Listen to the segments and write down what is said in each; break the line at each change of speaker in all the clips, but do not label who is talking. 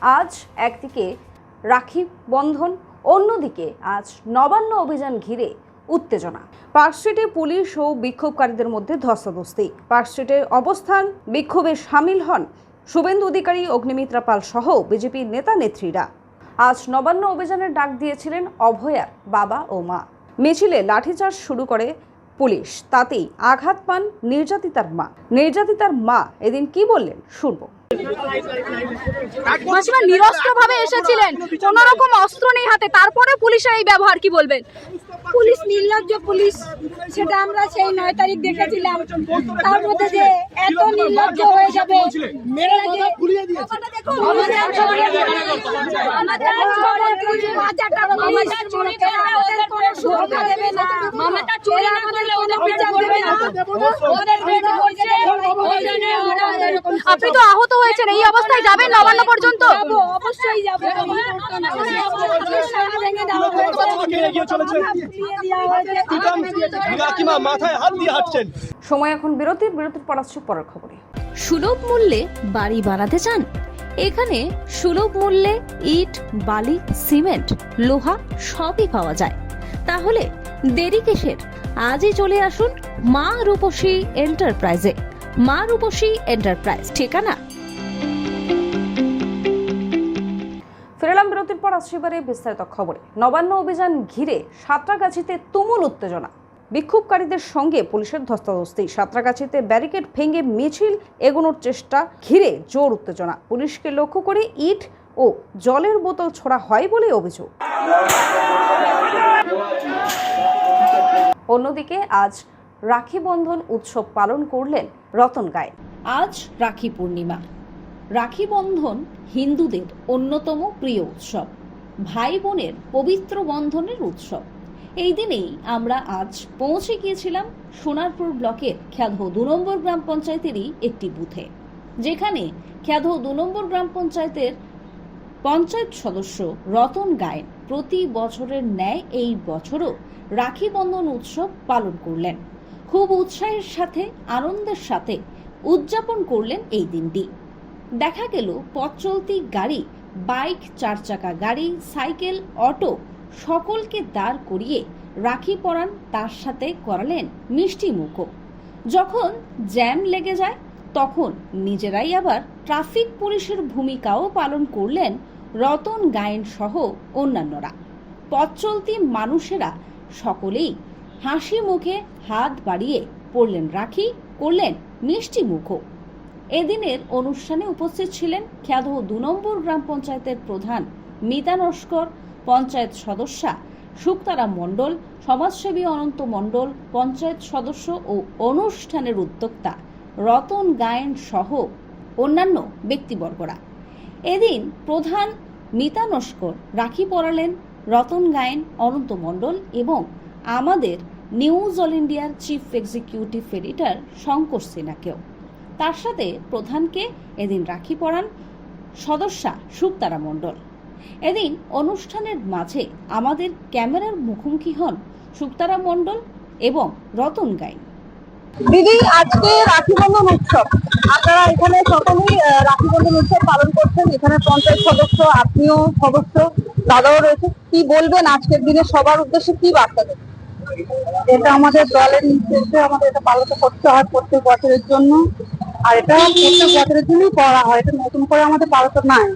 আজ একদিকে রাখি বন্ধন, অন্যদিকে আজ নবান্ন অভিযান ঘিরে উত্তেজনা। পার্ক স্ট্রিটে পুলিশ ও বিক্ষোভকারীদের মধ্যে ধস্তাধস্তি। পার্ক স্ট্রিটে অবস্থান বিক্ষোভে সামিল হন শুভেন্দু অধিকারী, অগ্নিমিত্রা পাল সহ বিজেপির নেতা নেত্রীরা। আজ নবান্ন অভিযানের ডাক দিয়েছিলেন অভয়ার বাবা ও মা। মিছিলে লাঠিচার্জ শুরু করে পুলিশ। তাতেই আঘাত পান নির্যাতিতার মা। নির্যাতিতার মা, এদিন কি বললেন শুনব।
মাসিমা নিরস্ত্র ভাবে এসেছিলেন। কোন রকম অস্ত্র নেই হাতে তারপরে পুলিশের এই ব্যবহার কি বলবেন?
পুলিশ নির্লজ্জ পুলিশ সেটা আমরা সেই নয় তারিখ দেখেছিলাম। তার মধ্যে যে এত নির্লজ্জ হয়ে যাবে
আপনি তো আহত হয়েছেন এই অবস্থায় যাবেন নবান্ন পর্যন্ত?
অবশ্যই যাব। ভেঙে দেওয়া হয়েছে
কাকিমা মাথায় হাত দিয়ে
সময় এখন বিরতির বিরতির পর আসছে পরের খবরে।
সুলভ মূল্যে বাড়ি বানাতে চান? এখানে সুলভ মূল্যে ইট বালি সিমেন্ট লোহা সবই পাওয়া যায়। তাহলে দেরি কিসের? আজই চলে আসুন মা রূপসী এন্টারপ্রাইজে। মা রূপসী এন্টারপ্রাইজ ঠিকানা
বিরতির পর আসছে এবারে বিস্তারিত খবরে। নবান্ন অভিযান ঘিরে সাঁতরাগাছিতে তুমুল উত্তেজনা। বিক্ষোভকারীদের সঙ্গে পুলিশের ধস্তাধস্তি। সাঁতরাগাছিতে ব্যারিকেড ভেঙে মিছিল এগোনোর চেষ্টা ঘিরে জোর উত্তেজনা। পুলিশকে লক্ষ্য করে ইট ও জলের বোতল ছোড়া হয় বলে অভিযোগ। অন্যদিকে আজ রাখি বন্ধন উৎসব পালন করলেন রতন গায়ে।
আজ রাখি পূর্ণিমা। রাখি বন্ধন হিন্দুদের অন্যতম প্রিয় উৎসব। ভাই বোনের পবিত্র বন্ধনের উৎসব। এই দিনেই আমরা আজ পৌঁছে গিয়েছিলাম সোনারপুর ব্লকের খ্যাধো দু নম্বর গ্রাম পঞ্চায়েতেরই একটি বুথে, যেখানে খ্যাধো দু নম্বর গ্রাম পঞ্চায়েতের পঞ্চায়েত সদস্য রতন গায়েন প্রতি বছরের ন্যায় এই বছরও রাখি বন্ধন উৎসব পালন করলেন। খুব উৎসাহের সাথে, আনন্দের সাথে উদযাপন করলেন এই দিনটি। দেখা গেল পথ চলতি গাড়ি, বাইক চার চাকা গাড়ি, সাইকেল, অটো সকলকে দাঁড় করিয়ে রাখি পরান তার সাথে করালেন মিষ্টি মুখো যখন জ্যাম লেগে যায়, তখন নিজেরাই আবার ট্রাফিক পুলিশের ভূমিকাও পালন করলেন রতন গায়েন সহ অন্যান্যরা। পথ চলতি মানুষেরা সকলেই হাসি মুখে হাত বাড়িয়ে পড়লেন রাখি, করলেন মিষ্টি মুখো এদিনের অনুষ্ঠানে উপস্থিত ছিলেন খ্যাধো দু নম্বর গ্রাম পঞ্চায়েতের প্রধান মিতা নস্কর, পঞ্চায়েত সদস্যা শুক্তারা মণ্ডল, সমাজসেবী অনন্ত মণ্ডল, পঞ্চায়েত সদস্য ও অনুষ্ঠানের উদ্যোক্তা রতন গায়েন সহ অন্যান্য ব্যক্তিবর্গরা। এদিন প্রধান মিতা নস্কর, রাখি পরালেন, রতন গায়েন, অনন্ত মণ্ডল এবং আমাদের নিউজ অল ইন্ডিয়ার চিফ এক্সিকিউটিভ এডিটর শঙ্কর সিনহাকেও। তার সাথে প্রধানকে এদিন রাখি পরান সদস্যা শুক্তারা মণ্ডল। এদিন অনুষ্ঠানের মাঝে আমাদের ক্যামেরার মুখোমুখি হন শুক্তারা মণ্ডল এবং রতন গাইন
দিদি আজকে রাখি বন্ধন উৎসব। আপনারা এখানে সকলেই রাখি বন্ধন উৎসব পালন করছেন। এখানে পঞ্চায়েত সদস্য আপনিও সদস্য দাদাও রয়েছে। কি বলবেন আজকের দিনে? সবার উদ্দেশ্যে কি বার্তা দেবেন? এটা আমাদের দলের নির্দেশে আমাদের এটা পালন করতে হয় প্রত্যেক বছরের জন্য। আর এটা প্রত্যেক বছরের জন্যই করা হয়, এটা নতুন করে আমাদের পালন নাই।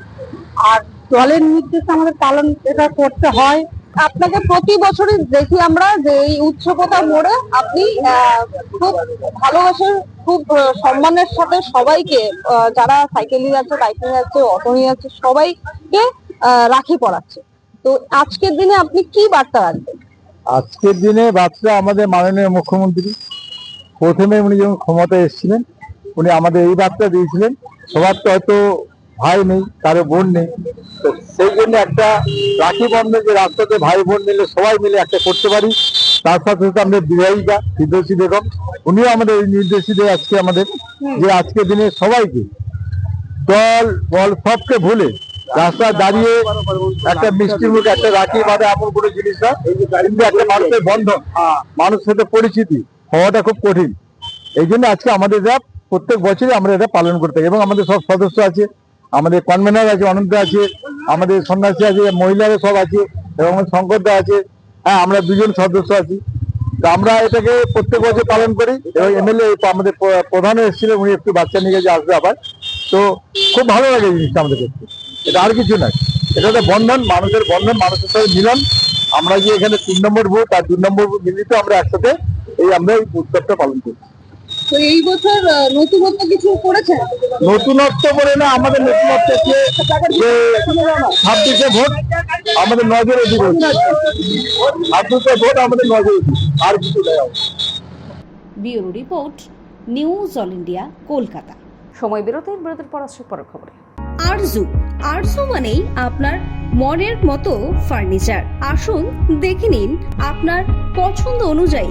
আর দলের নির্দেশে আমাদের পালন এটা করতে হয়। আপনাকে প্রতি বছরই দেখি আমরা যে এই উৎসবতা মোড়ে আপনি খুব ভালোবাসে, খুব সম্মানের সাথে সবাইকে যারা সাইকেল নিয়ে যাচ্ছে বাইক নিয়ে যাচ্ছে অটো নিয়ে যাচ্ছে, সবাইকে রাখি পড়াচ্ছে তো আজকের দিনে আপনি কি বার্তা রাখবেন?
আজকের দিনে বাচ্চা আমাদের মাননীয় মুখ্যমন্ত্রী। প্রথমে উনি যখন ক্ষমতায় এসেছিলেন উনি আমাদের এই বার্তা দিয়েছিলেন। সবার তো হয়তো ভাই নেই কারও বোন নেই। তো সেই জন্য একটা রাখি বন্ধন যে রাস্তাতে ভাই বোন মিলে সবাই মিলে একটা করতে পারি। তার সাথে সাথে আমাদের বিবাহিতা ফিরদৌসী বেগম উনিও আমাদের এই নির্দেশিত আজকে আমাদের যে আজকে দিনে সবাইকে দল বল সবকে ভুলে রাস্তায় দাঁড়িয়ে একটা মিষ্টির মুখে একটা রাখি বাঁধে এমন কোনো জিনিস না। কিন্তু একটা মানুষের বন্ধন মানুষের সাথে পরিচিতি হওয়াটা খুব কঠিন। এই জন্য আজকে আমাদের এটা প্রত্যেক বছরই আমরা এটা পালন করতে থাকি এবং আমাদের সব সদস্য আছে, আমাদের কনভেনার আছে, অনন্ত আছে, আমাদের সন্ন্যাসী আছে, মহিলারা সব আছে এবং শঙ্করদা আছে হ্যাঁ আমরা দুজন সদস্য আছি। তো আমরা এটাকে প্রত্যেক বছর পালন করি এবং এমএলএ আমাদের প্র- প্রধান এসেছিলেন, উনি একটু বাচ্চা নিয়ে গেছে আসবে আবার। তো খুব ভালো লাগে জিনিসটা আমাদের করতে এটা আর কিছু নয়। এটা তো বন্ধন, মানুষের বন্ধন, মানুষের সাথে মিলন। আমরা যে এখানে তিন নম্বর বুথ আর দুই নম্বর বুথ মিলিত আমরা একসাথে এই আমরা এই উৎসবটা পালন করি
তো এই বছর নতুনত্ব কিছু করেছেন?
নতুনত্ব বলে না আমাদের নতুনত্ব যে ছাব্বিশে ভোট আমাদের নজর হচ্ছে ছাব্বিশে ভোট আমাদের নজর আর কিছু
bureau report news all India Kolkata.
সময় বিরতির বিরতির পর আসছে পরের খবরে।
আরজু আরজু মানেই আপনার মনের মতো ফার্নিচার। আসুন দেখে নিন আপনার পছন্দ অনুযায়ী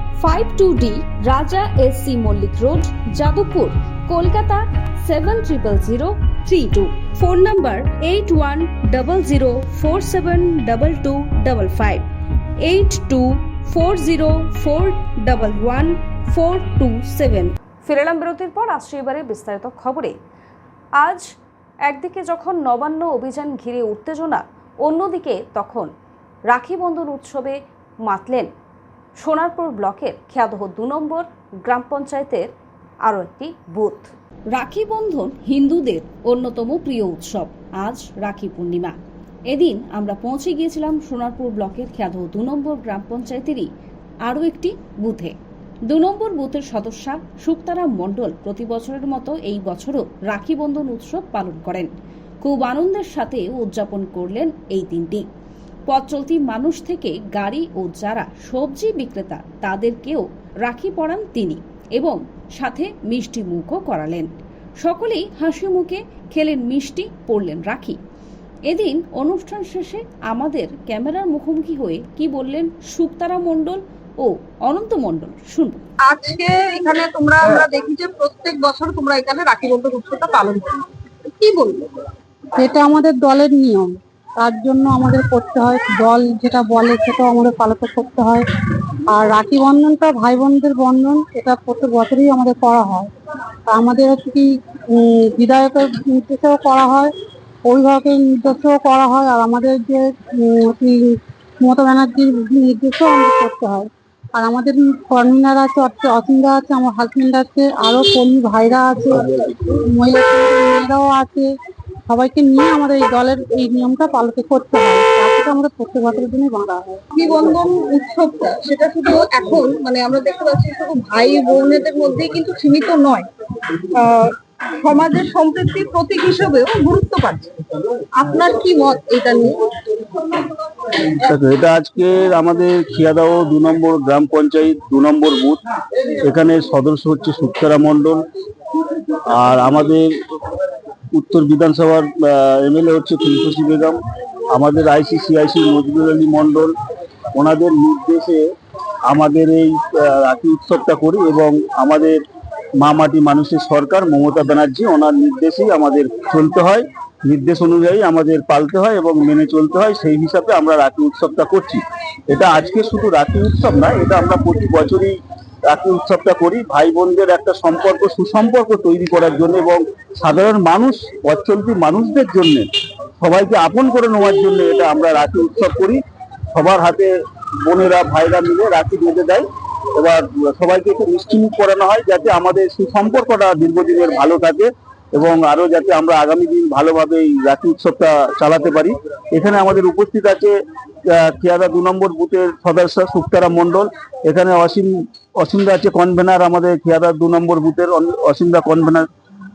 Five two D Raja S C Mallick road, Jadavpur, Kolkata seven triple zero three two. Phone number eight one double zero four seven double two double five. Eight two four zero four double one four two seven.
ফিরে এলাম বিরতির পর, আসছে এবারে বিস্তারিত খবরে। আজ একদিকে যখন নবান্ন অভিযান ঘিরে উত্তেজনা, অন্যদিকে তখন রাখি বন্ধন উৎসবে মাতলেন সোনারপুর ব্লকের খেয়াদহ দু নম্বর গ্রাম পঞ্চায়েতের আরও একটি বুথ।
রাখি বন্ধন হিন্দুদের অন্যতম প্রিয় উৎসব, আজ রাখি পূর্ণিমা। এদিন আমরা পৌঁছে গিয়েছিলাম সোনারপুর ব্লকের খ্যাত দু নম্বর গ্রাম পঞ্চায়েতেরই আরও একটি বুথে। দু নম্বর বুথের সদস্যা শুক্তারা মণ্ডল প্রতি বছরের মতো এই বছরও রাখি বন্ধন উৎসব পালন করেন। খুব আনন্দের সাথে উদযাপন করলেন এই দিনটি। পথ চলতি মানুষ থেকে গাড়ি ও যারা সবজি বিক্রেতা তাদেরকেও রাখি পরান তিনি এবং সাথে মিষ্টি মুখও করালেন। সকলেই হাসি মুখে খেলেন মিষ্টি পড়লেন রাখি। এদিন অনুষ্ঠান শেষে আমাদের ক্যামেরার মুখোমুখি হয়ে কি বললেন সুক্তারা মণ্ডল ও অনন্ত মণ্ডল শুনব।
আজকে এখানে তোমরা আমরা দেখি যে প্রত্যেক বছর তোমরা এখানে রাখি বন্ধন উৎসবটা পালন করো। কি বলব?
এটা আমাদের দলের নিয়ম। তার জন্য আমাদের করতে হয়। দল যেটা বলে সেটাও আমাদের পালন করতে হয়। আর রাখি বন্ধনটা ভাই বোনদের বন্ধন, এটা প্রত্যেক বছরই আমাদের করা হয়। আমাদের হচ্ছে কি বিধায়কের নির্দেশেও করা হয়, অভিভাবকের নির্দেশেও করা হয়, আর আমাদের যে মমতা ব্যানার্জির নির্দেশেও আমাদের করতে হয়। আর আমাদের কর্মীরা আছে অর্থ অসিন্দা আছে, আমার হাজবেন্ড আছে, আরও কর্মী ভাইরা আছে, মহিলা মেয়েরাও আছে। সবাইকে নিয়ে আমাদের এই দলের এই নিয়মটা পালন করতে হয়। তাতে আমাদের প্রত্যেক বছরের জন্যই বাঁধা হয়।
বন্ধন উৎসবটা সেটা শুধু এখন মানে আমরা দেখতে পাচ্ছি শুধু ভাই বোনেদের মধ্যেই কিন্তু সীমিত নয়। আহ, সমাজের সম্পৃক্তির প্রতীক হিসেবেও গুরুত্ব পাচ্ছে। আপনার কি মত এটা নিয়ে?
এটা আজকে আমাদের খিয়াদাও দু নম্বর গ্রাম পঞ্চায়েত দু নম্বর বুথ। এখানে সদস্য হচ্ছে সুক্তারা মণ্ডল। আর আমাদের উত্তর বিধানসভার এমএলএ হচ্ছে তুলসী বেগম আমাদের আইসিসিআইসি নজরুল আলী মণ্ডল, ওনাদের নির্দেশে আমাদের এই রাখি উৎসবটা করি এবং আমাদের মা মাটি মানুষের সরকার মমতা ব্যানার্জি, ওনার নির্দেশেই আমাদের চলতে হয়। নির্দেশ অনুযায়ী আমাদের পালতে হয় এবং মেনে চলতে হয়। সেই হিসাবে আমরা রাখি উৎসবটা করছি। এটা আজকে শুধু রাখি উৎসব নয় এটা আমরা প্রতি বছরই রাখি উৎসবটা করি। ভাই বোনদের একটা সম্পর্ক, সুসম্পর্ক তৈরি করার জন্য এবং সাধারণ মানুষ পথচলতি মানুষদের জন্য, সবাইকে আপন করে নেওয়ার জন্য এটা আমরা রাখি উৎসব করি। সবার হাতে বোনেরা, ভাইরা মিলে রাখি বেঁধে দেয়। এবার সবাইকে একটু মিষ্টি মুখ করানো হয় যাতে আমাদের সুসম্পর্কটা দীর্ঘদিনের ভালো থাকে। এবং আরও যাতে আমরা আগামী দিন ভালোভাবে এই জাতি উৎসবটা চালাতে পারি। এখানে আমাদের উপস্থিত আছে খেয়াদা দু নম্বর বুথের সদস্য সুক্তারা মণ্ডল। এখানে অসীম, অসীমদা আছে কনভেনার আমাদের খেয়াদা দু নম্বর বুথের অসীমদা কনভেনার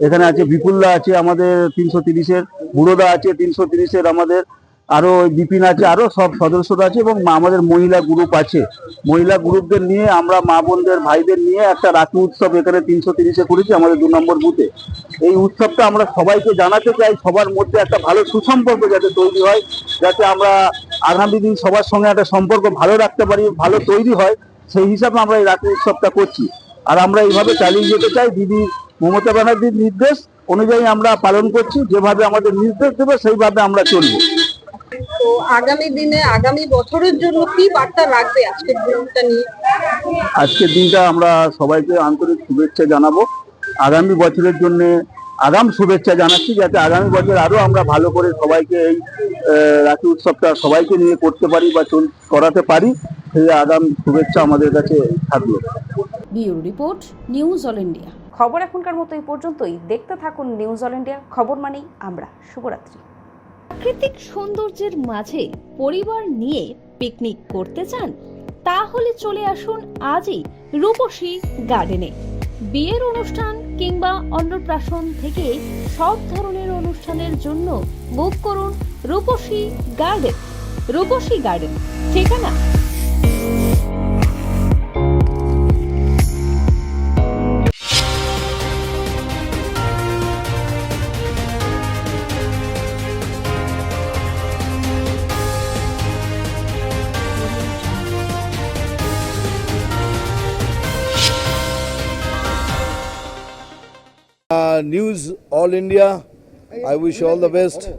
এখানে আছে বিপুলদা আছে আমাদের তিনশো তিরিশের, বুড়োদা আছে তিনশো তিরিশের আমাদের। আরও বিপিন আছে, আরও সব সদস্যরা আছে এবং আমাদের মহিলা গ্রুপ আছে। মহিলা গ্রুপদের নিয়ে আমরা মা বোনদের, ভাইদের নিয়ে একটা রাখি উৎসব এখানে তিনশো তিরিশে করেছি আমাদের দু নম্বর বুথে এই উৎসবটা আমরা সবাইকে জানাতে চাই, সবার মধ্যে একটা ভালো সুসম্পর্ক যাতে তৈরি হয়, যাতে আমরা আগামী দিন সবার সঙ্গে একটা সম্পর্ক ভালো রাখতে পারি, ভালো তৈরি হয়, সেই হিসাবে আমরা এই রাখি উৎসবটা করছি। আর আমরা এইভাবে চালিয়ে যেতে চাই, দিদি মমতা ব্যানার্জির নির্দেশ অনুযায়ী আমরা পালন করছি, যেভাবে আমাদের নির্দেশ দেবে, সেইভাবে আমরা চলবো।
তো আগামী দিনে আগামী বছরের জন্য কি বার্তা রাখবে আজকের দিনটা নিয়ে?
আজকের দিনটা আমরা সবাইকে আন্তরিক শুভেচ্ছা জানাব। আগামী বছরের জন্য আগাম শুভেচ্ছা জানাচ্ছি যাতে আগামী বছর আরও আমরা ভালো করে সবাইকে এই রাখি উৎসবটা সবাইকে নিয়ে করতে পারি বা চল- করাতে পারি সেই আগাম শুভেচ্ছা আমাদের কাছে থাকল।
Bureau report news all India.
খবর এখনকার মতো এই পর্যন্তই। দেখতে থাকুন নিউজ অল ইন্ডিয়া। খবর মানেই আমরা। শুভরাত্রি।
প্রাকৃতিক সৌন্দর্যের মাঝে পরিবার নিয়ে পিকনিক করতে চান, তাহলে চলে আসুন আজই রূপসী গার্ডেনে। বিয়ের অনুষ্ঠান কিংবা অন্নপ্রাশন থেকে সব ধরনের অনুষ্ঠানের জন্য বুক করুন রূপসী গার্ডেন। রূপসী গার্ডেন, ঠিকানা?
News All India. I wish all the best.